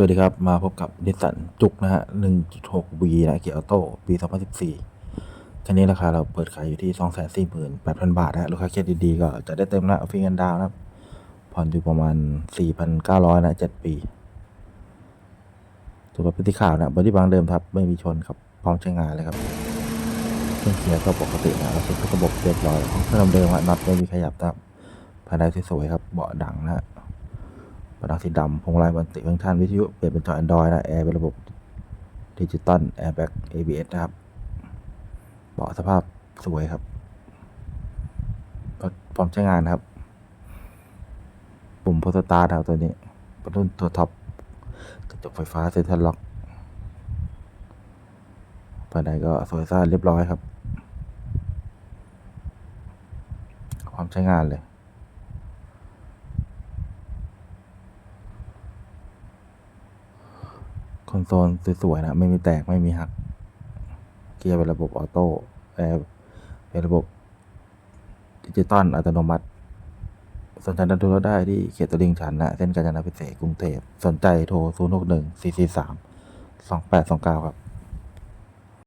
สวัสดีครับ มาพบกับนิสสันจุกนะฮะ 1.6V นะเกียร์ออโต้ปี 2014 คันนี้ราคาเราเปิดขายอยู่ที่ 248,000 บาทนะฮะลูกค้าเคสดีๆ ก็จะได้เต็มนะฟรีเงินดาวนะครับ ผ่อนอยู่ประมาณ 4,900 นะ 7 ปีตัวแบบพฤติข่าวนะบอดี้บางเดิมครับ ไม่มีชนครับ พร้อมใช้งานเลยครับ เครื่องเกียร์ก็ปกตินะแล้วเช็คทุกระบบเรียบร้อยห้องเครื่องเดิมๆฮะน็อตไม่มีขยับนะครับภายในสวยๆครับ เบาะดังนะฮะ ปนังสีดำพวงมาลัยมันติฟังก์ชันวิทยุ เปลี่ยนเป็นจอ Android นะแอร์เป็นระบบดิจิตอลแอร์แบ็ก ABS นะครับ เบาะสภาพสวยครับพร้อมใช้งานนะครับ ปุ่มโพสตาร์ทครับตัวนี้เป็นรุ่นตัวท็อปกระจกไฟฟ้าเซ็นทรัลล็อกภายในก็สวยสะอาดเรียบร้อยครับพร้อมใช้งานเลย ค อนโซลสวยๆนะ ไม่มีแตกไม่มีหัก เกียร์เป็นระบบออโต้แอร์เป็นระบบดิจิตอลอัตโนมัติ สนใจดูราได้ที่เขตตลิ่งชันนะเส้นกาญจนาพิเศษกกรุงเทพสนใจโทร 0 6 1 4 4 3 2 8 2 9 ครับ